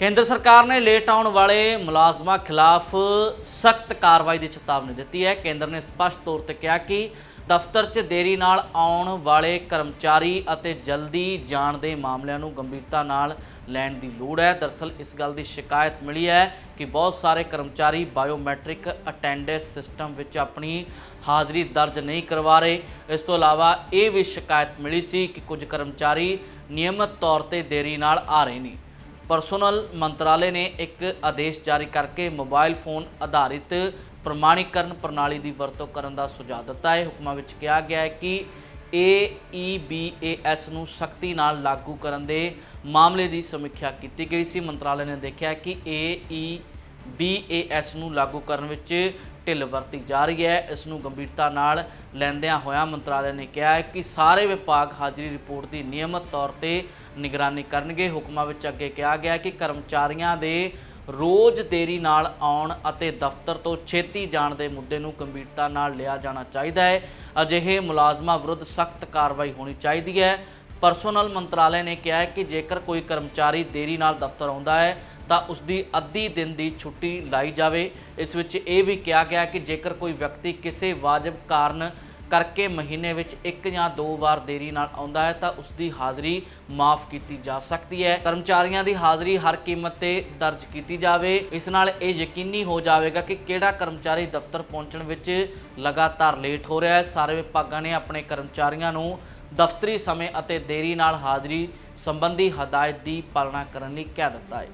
ਕੇਂਦਰ ਸਰਕਾਰ ਨੇ ਲੇਟ ਆਉਣ ਵਾਲੇ ਮੁਲਾਜ਼ਮਾਂ ਖਿਲਾਫ ਸਖਤ ਕਾਰਵਾਈ ਦੀ ਚੇਤਾਵਨੀ ਦਿੱਤੀ ਹੈ। ਕੇਂਦਰ ਨੇ ਸਪਸ਼ਟ ਤੌਰ ਤੇ ਕਿਹਾ ਕਿ ਦਫ਼ਤਰ 'ਚ ਦੇਰੀ ਨਾਲ ਆਉਣ ਵਾਲੇ ਕਰਮਚਾਰੀ ਅਤੇ ਜਲਦੀ ਜਾਣ ਦੇ ਮਾਮਲਿਆਂ ਨੂੰ ਗੰਭੀਰਤਾ ਨਾਲ ਲੈਣ ਦੀ ਲੋੜ ਹੈ। ਦਰਅਸਲ ਇਸ ਗੱਲ ਦੀ ਸ਼ਿਕਾਇਤ ਮਿਲੀ ਹੈ ਕਿ ਬਹੁਤ ਸਾਰੇ ਕਰਮਚਾਰੀ ਬਾਇਓਮੈਟ੍ਰਿਕ ਅਟੈਂਡੈਂਸ ਸਿਸਟਮ ਵਿੱਚ ਆਪਣੀ ਹਾਜ਼ਰੀ ਦਰਜ ਨਹੀਂ ਕਰਵਾ ਰਹੇ। ਇਸ ਤੋਂ ਇਲਾਵਾ ਇਹ ਵੀ ਸ਼ਿਕਾਇਤ ਮਿਲੀ ਸੀ ਕਿ ਕੁਝ ਕਰਮਚਾਰੀ ਨਿਯਮਤ ਤੌਰ ਤੇ ਦੇਰੀ ਨਾਲ ਆ ਰਹੇ ਨੇ। ਪਰਸੋਨਲ ਮੰਤਰਾਲੇ ਨੇ ਇੱਕ ਆਦੇਸ਼ ਜਾਰੀ ਕਰਕੇ ਮੋਬਾਈਲ ਫੋਨ ਆਧਾਰਿਤ ਪ੍ਰਮਾਣੀਕਰਨ ਪ੍ਰਣਾਲੀ ਦੀ ਵਰਤੋਂ ਕਰਨ ਦਾ ਸੁਝਾਅ ਦਿੱਤਾ ਹੈ। ਹੁਕਮਾਂ ਵਿੱਚ ਕਿਹਾ ਗਿਆ ਹੈ ਕਿ AEBAS ਨੂੰ ਸਖਤੀ ਨਾਲ ਲਾਗੂ ਕਰਨ ਦੇ ਮਾਮਲੇ ਦੀ ਸਮੀਖਿਆ ਕੀਤੀ ਗਈ ਸੀ। ਮੰਤਰਾਲੇ ਨੇ ਦੇਖਿਆ ਕਿ AEBAS ਨੂੰ ਲਾਗੂ ਕਰਨ ਵਿੱਚ ਢਿੱਲ ਵਰਤੀ ਜਾ ਰਹੀ ਹੈ। ਇਸ ਨੂੰ ਗੰਭੀਰਤਾ ਨਾਲ ਲੈਂਦਿਆਂ ਹੋਇਆ ਮੰਤਰਾਲੇ ਨੇ ਕਿਹਾ ਹੈ ਕਿ ਸਾਰੇ ਵਿਭਾਗ ਹਾਜ਼ਰੀ ਰਿਪੋਰਟ ਦੀ ਨਿਯਮਤ ਤੌਰ ਤੇ ਨਿਗਰਾਨੀ ਕਰਨਗੇ। ਹੁਕਮਾਂ ਵਿੱਚ ਅੱਗੇ ਕਿਹਾ ਗਿਆ ਕਿ ਕਰਮਚਾਰੀਆਂ ਦੇ ਰੋਜ਼ ਦੇਰੀ ਨਾਲ ਆਉਣ ਅਤੇ ਦਫ਼ਤਰ ਤੋਂ ਛੇਤੀ ਜਾਣ ਦੇ ਮੁੱਦੇ ਨੂੰ ਗੰਭੀਰਤਾ ਨਾਲ ਲਿਆ ਜਾਣਾ ਚਾਹੀਦਾ ਹੈ। ਅਜਿਹੇ ਮੁਲਾਜ਼ਮਾਂ ਵਿਰੁੱਧ ਸਖਤ ਕਾਰਵਾਈ ਹੋਣੀ ਚਾਹੀਦੀ ਹੈ। ਪਰਸੋਨਲ ਮੰਤਰਾਲੇ ਨੇ ਕਿਹਾ ਹੈ ਕਿ ਜੇਕਰ ਕੋਈ ਕਰਮਚਾਰੀ ਦੇਰੀ ਨਾਲ ਦਫ਼ਤਰ ਆਉਂਦਾ ਹੈ, ਤਾਂ ਉਸ ਦੀ ਅੱਧੀ ਦਿਨ ਦੀ ਛੁੱਟੀ ਲਾਈ ਜਾਵੇ। ਇਸ ਵਿੱਚ ਇਹ ਵੀ ਕਿਹਾ ਗਿਆ ਕਿ ਜੇਕਰ ਕੋਈ ਵਿਅਕਤੀ ਕਿਸੇ ਵਾਜਬ ਕਾਰਨ ਕਰਕੇ ਮਹੀਨੇ ਵਿੱਚ ਇੱਕ ਜਾਂ ਦੋ ਵਾਰ ਦੇਰੀ ਨਾਲ ਆਉਂਦਾ ਹੈ, ਤਾਂ ਉਸ ਦੀ ਹਾਜ਼ਰੀ ਮਾਫ ਕੀਤੀ ਜਾ ਸਕਦੀ ਹੈ। ਕਰਮਚਾਰੀਆਂ ਦੀ ਹਾਜ਼ਰੀ ਹਰ ਕੀਮਤ ਤੇ ਦਰਜ ਕੀਤੀ ਜਾਵੇ। ਇਸ ਨਾਲ ਇਹ ਯਕੀਨੀ ਹੋ ਜਾਵੇਗਾ ਕਿ ਕਿਹੜਾ ਕਰਮਚਾਰੀ ਦਫ਼ਤਰ ਪਹੁੰਚਣ ਵਿੱਚ ਲਗਾਤਾਰ ਲੇਟ ਹੋ ਰਿਹਾ ਹੈ। ਸਾਰੇ ਵਿਭਾਗਾਂ ਨੇ ਆਪਣੇ ਕਰਮਚਾਰੀਆਂ ਨੂੰ ਦਫ਼ਤਰੀ ਸਮੇਂ ਅਤੇ ਦੇਰੀ ਨਾਲ ਹਾਜ਼ਰੀ ਸੰਬੰਧੀ ਹਦਾਇਤ ਦੀ ਪਾਲਣਾ ਕਰਨ ਲਈ ਕਹਿ ਦਿੱਤਾ ਹੈ।